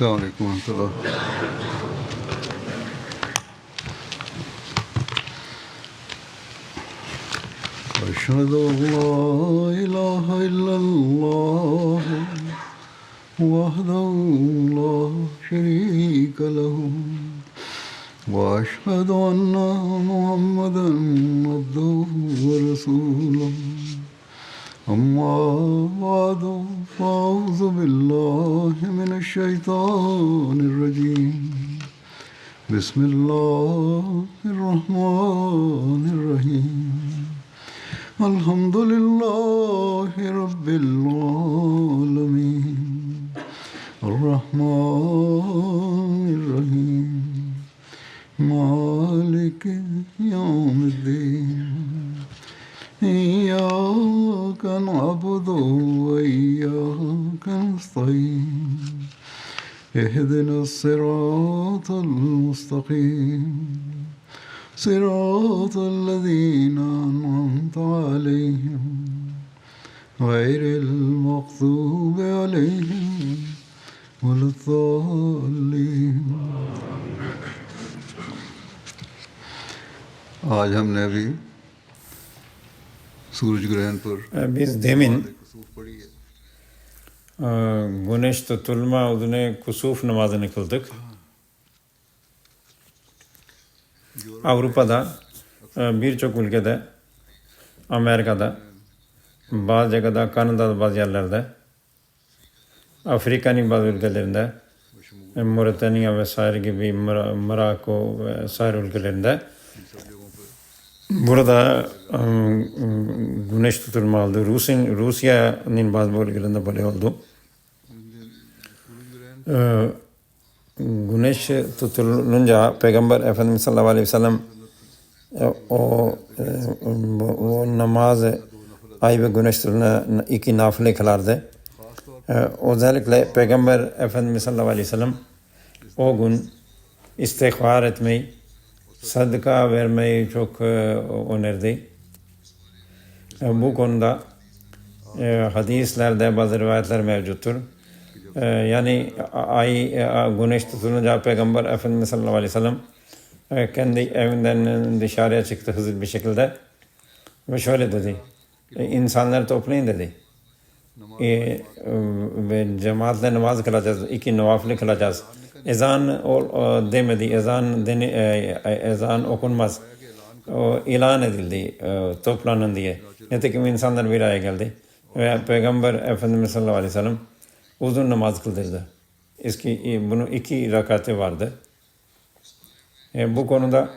السلام عليكم ورحمة الله أشهد أن لا إله إلا الله وحده لا شريك له وأشهد أن محمدا عبده ورسوله أما بعد فأعوذ بالله من الشيطان الرجيم. بسم الله الرحمن الرحيم. الحمد لله رب العالمين. الرحمن الرحيم. مالك يوم الدين. إياك نعبد وإياك نستعين اهدنا الصراط المستقيم. صراط الذين أنعمت عليهم. غير المغضوب عليهم ولا الضالين. آج ہم نے Biz demin güneş tutulma odune kusuf namazını kıldık. Avrupa'da e, birçok ülkede Amerika'da bazı Kanada Kanada'da bazı yerlerde Afrika'nın bazı ülkelerinde Moritanya vesaire gibi Morocco vesaire ülkelerinde Burada ım, ım, güneş tutulma oldu. Rusya, Rusya'nın bazı bölgelerinde böyle oldu. Güneş tutulunca Peygamber Efendimiz sallallahu aleyhi ve sellem e, o, e, o namaz ay ve güneş tutuluna iki nafile kılardı. Ee, özellikle Peygamber Efendimiz sallallahu aleyhi ve sellem o gün istihbar etmeyi, sadaka vermeyi çok e, önerdi. E, bu konuda e, hadislerde bazı rivayetler mevcuttur. Yani ay güneş tutulunca Peygamber Efendimiz sallallahu aleyhi ve sellem kendi evinden dışarıya çıktı hızlı bir şekilde ve şöyle dedi. İnsanları toplayın dedi. E, ve cemaatle namaz kılacağız. iki nafile kılacağız. Ezan ol, o, demedi. Ezan deni, e, e, ezan okunmaz. O, ilan edildi e, toplanın diye. Nitekim insanlar bir araya geldi. Ve Peygamber Efendimiz sallallahu aleyhi ve sellem uzun namaz kıldırdı. Eski, e, bunun iki rakatı vardı. E, bu konuda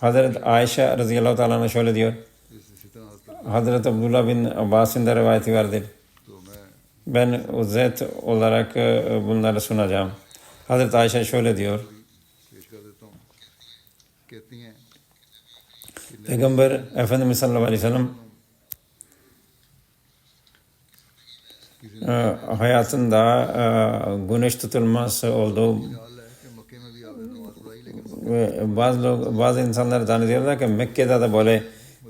Hazreti Ayşe radıyallahu teala şöyle diyor. Hazreti Abdullah bin Abbas'ın da rivayeti vardır. Ben özet olarak e, bunları sunacağım. Hazreti Ayşe şöyle diyor. Peygamber Efendimiz sallallahu aleyhi ve sellem e, hayatında e, güneş tutulmaz olduğu bazı bazı insanlar zannediyorlar ki Mekke'de de böyle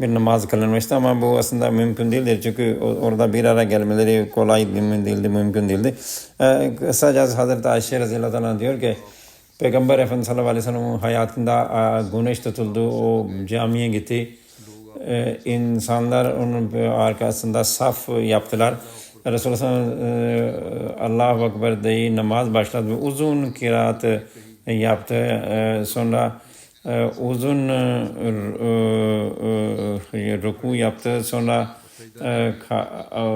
bir namaz kılınmıştı ama bu aslında mümkün değildir. Çünkü orada bir ara gelmeleri kolay mümkün değildi, mümkün değildi. Ee, kısacası Hazreti Ayşe radıyallahu diyor ki Peygamber Efendimiz sallallahu aleyhi ve sellem'in hayatında e, güneş tutuldu, o camiye gitti. Ee, insanlar onun arkasında saf yaptılar. Resulullah e, Allahu Ekber diye namaz başladı uzun kiraat yaptı. E, sonra uzun e, e, e, ruku yaptı. Sonra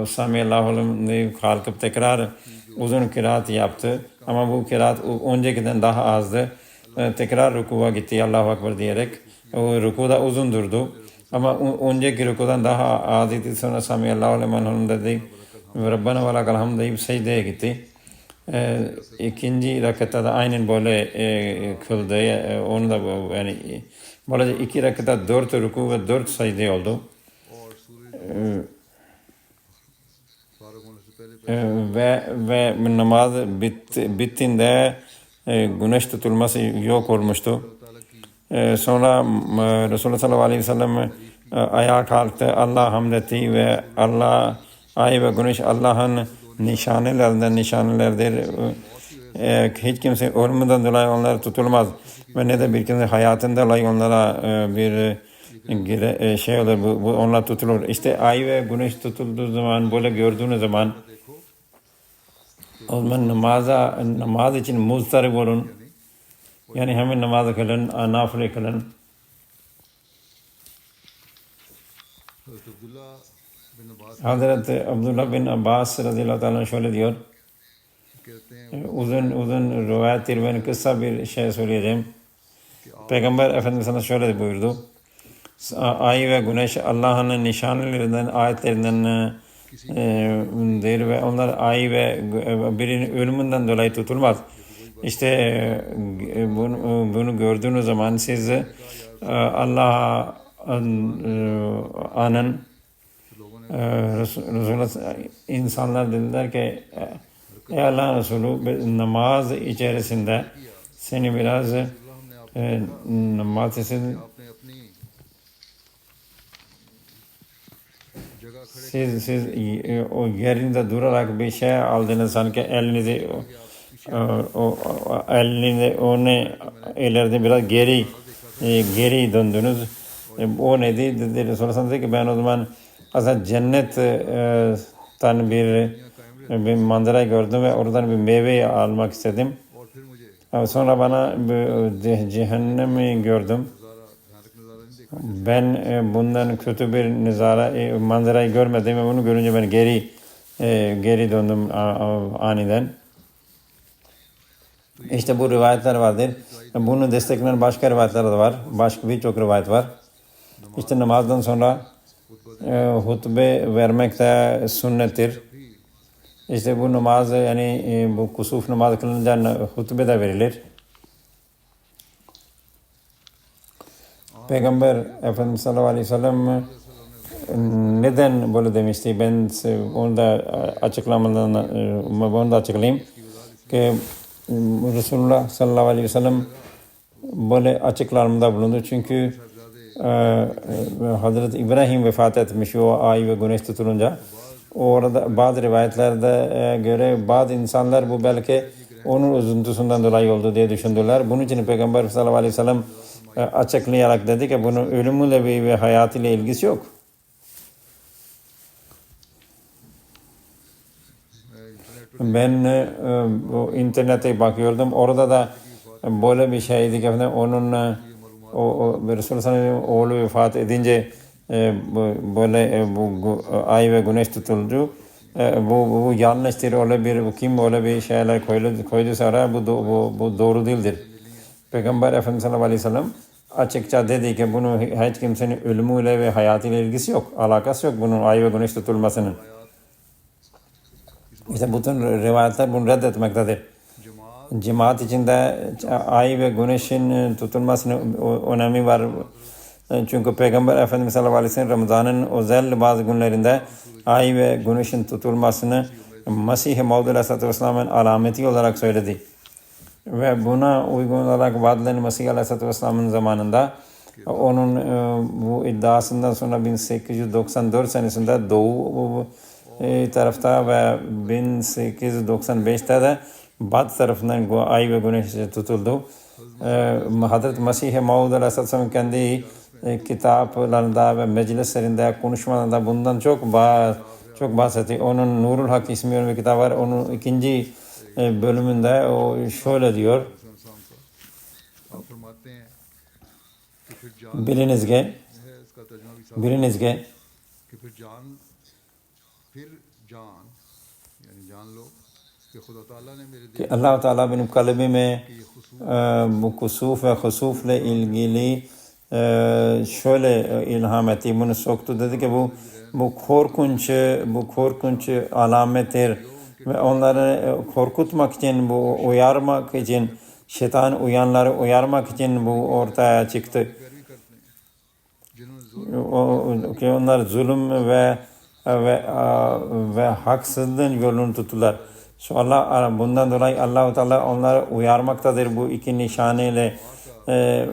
Sami Allah'ın kalkıp tekrar uzun kiraat yaptı. Ama bu kiraat öncekiden daha azdı. Tekrar rukuğa gitti Allahu Ekber diyerek. O rukuda uzun durdu. Ama önceki rukudan daha az idi. Sonra Sami Allahu limen dedi. Rabbana ve lakal hamd deyip secdeye gitti. E, ikinci rakatta da aynen böyle e, kıldı. E, onu da yani böylece iki rakatta dört ruku ve dört secde oldu. Ee, e, ve ve namaz bit, bittiğinde e, güneş tutulması yok olmuştu. E, sonra e, Resulullah sallallahu aleyhi ve sellem e, ayağa kalktı. Allah hamd etti ve Allah ay ve güneş Allah'ın nişanelerden nişanelerdir. E, hiç kimse ölümünden dolayı onlar tutulmaz. Ve ne de bir kimse hayatında dolayı onlara e, bir e, e, şey olur, bu, bu onlar tutulur. İşte ay ve güneş tutulduğu zaman, böyle gördüğünüz zaman o zaman namaza, namaz için muzdarip olun. Yani hemen namaz kılın, nafile kılın. Hazret Abdullah bin Abbas radıyallahu anh şöyle diyor. Uzun uzun rivayettir ben kısa bir şey söyleyeceğim. Peygamber Efendimiz şöyle buyurdu. Ay ve güneş Allah'ın nişanlarından, ayetlerinden e, ıı, dir ve onlar ay ve e, birinin ölümünden dolayı tutulmaz. İşte e, bunu, bunu gördüğünüz zaman siz Allah'ın ee, Resulü insanlar dediler ki e, Ey Allah'ın Resulü namaz içerisinde seni biraz e, namazsın siz, siz e, o yerinde durarak bir şey aldınız sanki elinizi o, e, o, elini onu ileride biraz geri geri döndünüz. O neydi? Dedi, sonrasında dedi ki ben o zaman aslında cennetten e, bir, bir manzara gördüm ve oradan bir meyve almak istedim. Sonra bana e, cehennemi gördüm. Ben e, bundan kötü bir nizara, manzarayı görmedim ve bunu görünce ben geri geri döndüm aniden. İşte bu rivayetler vardır. Bunu destekleyen başka rivayetler de var. Başka birçok rivayet var. İşte namazdan sonra hutbe vermek de sünnettir. İşte bu namaz yani e, bu kusuf namaz kılınca hutbe de verilir. Peygamber Efendimiz sallallahu aleyhi ve sellem e, neden böyle demişti? Ben onu da açıklamadan e, onu da açıklayayım. Ki e, Resulullah sallallahu aleyhi ve sellem böyle açıklamada bulundu. Çünkü e, e, Hazreti İbrahim vefat etmiş o ay ve güneş tutulunca. Orada bazı rivayetlerde e, göre bazı insanlar bu belki onun üzüntüsünden dolayı oldu diye düşündüler. Bunun için Peygamber sallallahu aleyhi ve sellem e, açıklayarak dedi ki bunun ölümüyle ve ve hayatıyla ilgisi yok. Ben e, bu internete bakıyordum. Orada da böyle bir şeydi ki onun o, o Resulullah oğlu vefat edince e, böyle e, bu, ay ve güneş tutuldu. E, bu, bu, yanlıştır. Öyle bir kim öyle bir şeyler koydu, koyduysa oraya bu, bu, bu doğru değildir. Peygamber Efendimiz sallallahu aleyhi ve sellem açıkça dedi ki bunu hiç kimsenin ölümüyle ve hayatıyla ilgisi yok. Alakası yok bunun ay ve güneş tutulmasının. İşte bütün rivayetler bunu reddetmektedir cemaat içinde e, ay ve güneşin e, tutulmasının önemi var. E, çünkü Peygamber Efendimiz sallallahu aleyhi ve sellem Ramazan'ın özel bazı günlerinde ay ve güneşin tutulmasını Mesih-i Mevdu Aleyhisselatü Vesselam'ın alameti olarak söyledi. Ve buna uygun olarak Vadlen Mesih Aleyhisselatü Vesselam'ın zamanında onun bu iddiasından sonra 1894 senesinde Doğu tarafta ve 1895'te de Batı tarafından bu ay ve güneş tutuldu. E, Hazreti Mesih-i Maud Aleyhisselam kendi e, kitaplarında ve meclislerinde, konuşmalarında bundan çok bah çok bahsetti. Onun Nurul Hak ismi bir kitap var. Onun ikinci e, bölümünde o şöyle diyor. आप फरमाते हैं कि फिर जान Biliniz ki, है इसका तर्जुमा भी साफ biliniz ki कि फिर जान फिर जान यानी जान लो कि खुदा ताला ने मेरे ki allah Teala benim kalbime bu kusuf ve husufla ilgili şöyle ilham etti, bunu soktu. Dedi ki bu bu korkunç bu korkunç alamettir ve onları korkutmak için bu uyarmak için şeytan uyanları uyarmak için bu ortaya çıktı. O, ki onlar zulüm ve ve ve haksızlığın yolunu tuttular. Şu Allah bundan dolayı Allahu Teala onları uyarmaktadır bu iki nişaneyle. Ee,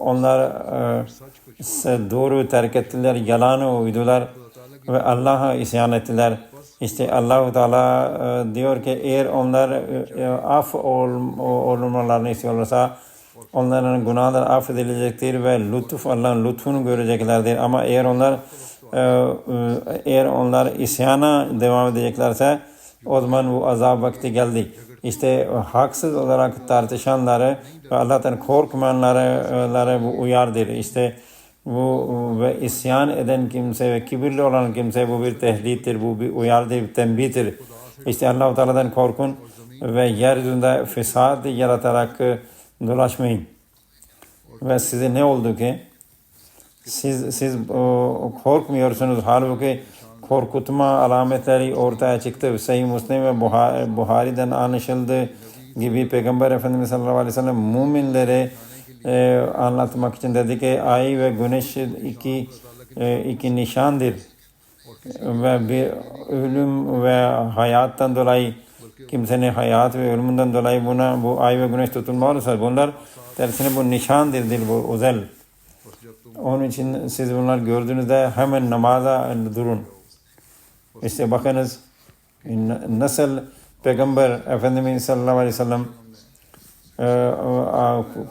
onlar e, doğru terk ettiler, yalanı uydular ve Allah'a isyan ettiler. İşte Allahu Teala e, diyor ki eğer onlar e, af ol, olmalarını istiyorlarsa onların günahları affedilecektir ve lütuf Allah'ın lütfunu göreceklerdir. Ama eğer onlar e, e, eğer onlar isyana devam edeceklerse o zaman bu azap vakti geldi. İşte haksız olarak tartışanları ve Allah'tan korkmayanları bu uyardır. İşte bu ve isyan eden kimse ve kibirli olan kimse bu bir tehdittir, bu bir uyarıdır, bir tembihtir. İşte Allah-u Teala'dan korkun ve yeryüzünde fesat yaratarak e, dolaşmayın. Ve size ne oldu ki? Siz siz o, korkmuyorsunuz. Halbuki korkutma alametleri ortaya çıktı. Sahih Müslim ve Buhari, Buhari'den anlaşıldığı gibi Peygamber Efendimiz sallallahu aleyhi ve sellem müminleri e, anlatmak için dedi ki ay ve güneş iki e, iki nişandır ve bir ölüm ve hayattan dolayı kimsenin hayat ve ölümünden dolayı buna bu ay ve güneş tutulmalısa bunlar tersine bu nişandır bu özel. Onun için siz bunlar gördüğünüzde hemen namaza durun. İşte bakınız nasıl Peygamber Efendimiz sallallahu aleyhi ve sellem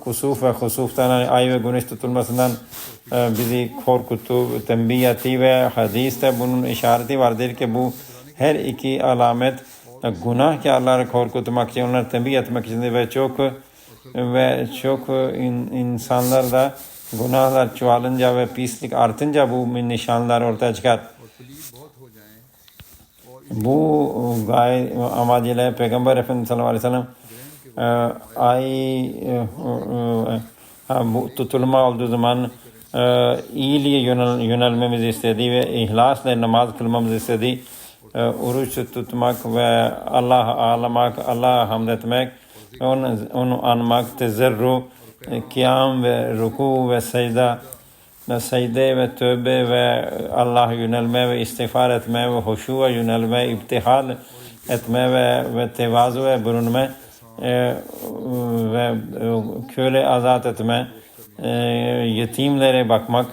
kusuf ve husuftan ay ve güneş tutulmasından e, bizi korkuttu, tembih etti ve hadiste bunun işareti vardır ki bu her iki alamet e, günah ki Allah'ı korkutmak için, onları tembih etmek için ve çok ve çok in, insanlar da günahlar çoğalınca ve pislik artınca bu nişanlar ortaya çıkar. Bu gay amacıyla Peygamber Efendimiz sallallahu aleyhi ve sellem e, ay e, e, bu tutulma olduğu zaman iyiliğe yönel, yönelmemizi istedi ve ihlasla namaz kılmamızı istedi. Oruç tutmak ve Allah'a ağlamak, Allah'a hamd etmek, onu, onu anmak, tezerru, kıyam ve ruku ve secda ve secde ve tövbe ve Allah'a yönelme ve istiğfar etme ve hoşuğa yönelme, iptihal etme ve, ve tevazu ve bulunma e, ve köle azat etme, e, yetimlere bakmak,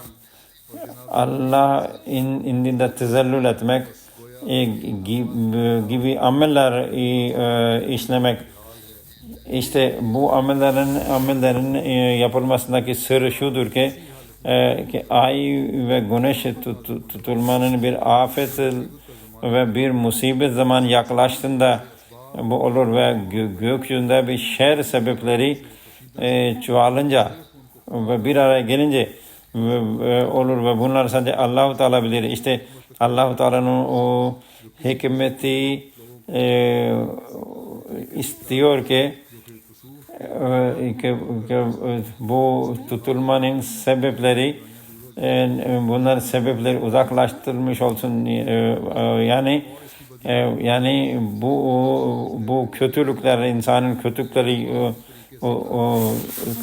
Allah in, indinde tezellül etmek e, gibi, gibi ameller e, işlemek. İşte bu amellerin amellerin e, yapılmasındaki sırrı şudur ki, e, ki ay ve güneş tut, tutulmanın bir afet ve bir musibet zaman yaklaştığında bu olur ve gö gökyüzünde bir şer sebepleri e, çoğalınca ve bir araya gelince olur ve bunlar sadece Allahu Teala bilir. İşte Allahu Teala'nın o hikmeti e, istiyor ki bu tutulmanın sebepleri e, bunlar sebepleri uzaklaştırmış olsun e, e, yani yani bu bu kötülükler insanın kötülükleri o, o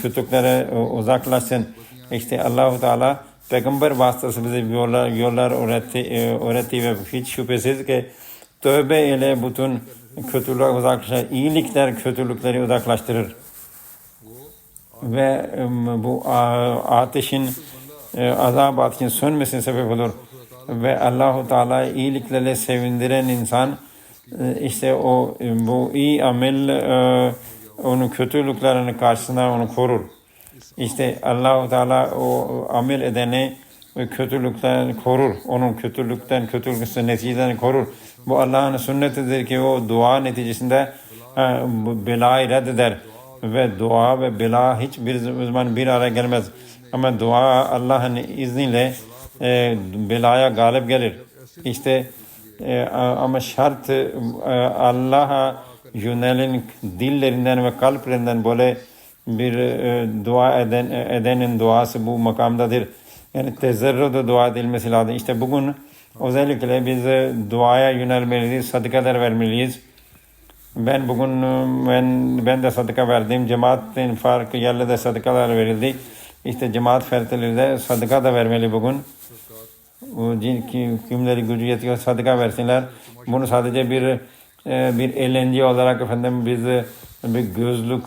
kötülüklere uzaklaşsın. İşte Allahu Teala peygamber vasıtası bize yollar yollar öğretti öğretti ve hiç şüphesiz ki tövbe ile bütün kötülükler uzaklaşır. iyilikler kötülükleri uzaklaştırır. Ve bu ateşin e, azab ateşin sönmesine sebep olur ve Allahu Teala iyiliklerle sevindiren insan e, işte o e, bu iyi amel onun kötülüklerinin karşısında onu korur. İşte Allahu Teala o amel edeni kötülükten korur. Onun kötülükten, kötülükten neticeden korur. Bu Allah'ın sünnetidir ki o dua neticesinde belayı reddeder. Ve dua ve bela hiçbir zaman bir araya gelmez. Ama dua Allah'ın izniyle e, belaya galip gelir. İşte e, ama şart e, Allah'a yönelin dillerinden ve kalplerinden böyle bir e, dua eden edenin duası bu makamdadır. Yani tezerruda dua edilmesi lazım. İşte bugün özellikle biz duaya yönelmeliyiz, sadakalar vermeliyiz. Ben bugün ben ben de sadaka verdim. Cemaatin farklı yerlerde sadakalar verildi. İşte cemaat fertleri de sadaka da vermeli bugün kim, kimleri gücü yetiyor sadaka versinler. Bunu sadece bir e, bir eğlence olarak efendim biz bir gözlük,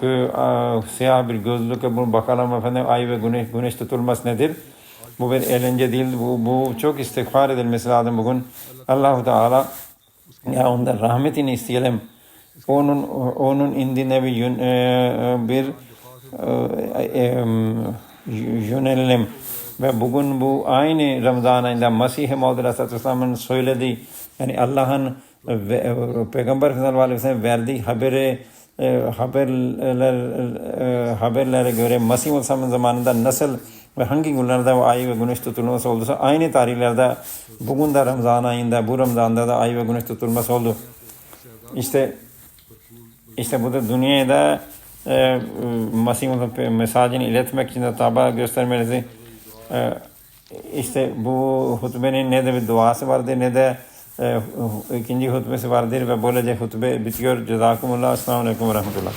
siyah bir gözlük bunu bakalım efendim ay ve güneş, güneş tutulması nedir? Bu bir eğlence değil. Bu, bu çok istiğfar edilmesi lazım bugün. Allahu Teala ya ondan rahmetini isteyelim. Onun onun indine bir yön, e, bir e, e, yönelelim. Ve bugün bu aynı Ramazan ayında Mesih-i Maud Aleyhisselam'ın yani Allah'ın Peygamber sallallahu ve sellem verdiği haberi haberler haberlere göre Mesih Aleyhisselam'ın zamanında nasıl ve hangi günlerde o ay ve güneş tutulması olduysa aynı tarihlerde bugün de Ramazan ayında bu Ramazan'da da ay ve güneş tutulması oldu. İşte işte bu da dünyada e, Mesih'in mesajını iletmek için de taba göstermeliyiz. E, işte bu hutbenin ne de bir duası vardır ne de e, ikinci hutbesi vardır ve böylece hutbe bitiyor. Cezakumullah. Esselamu Aleyküm ve Rahmetullah.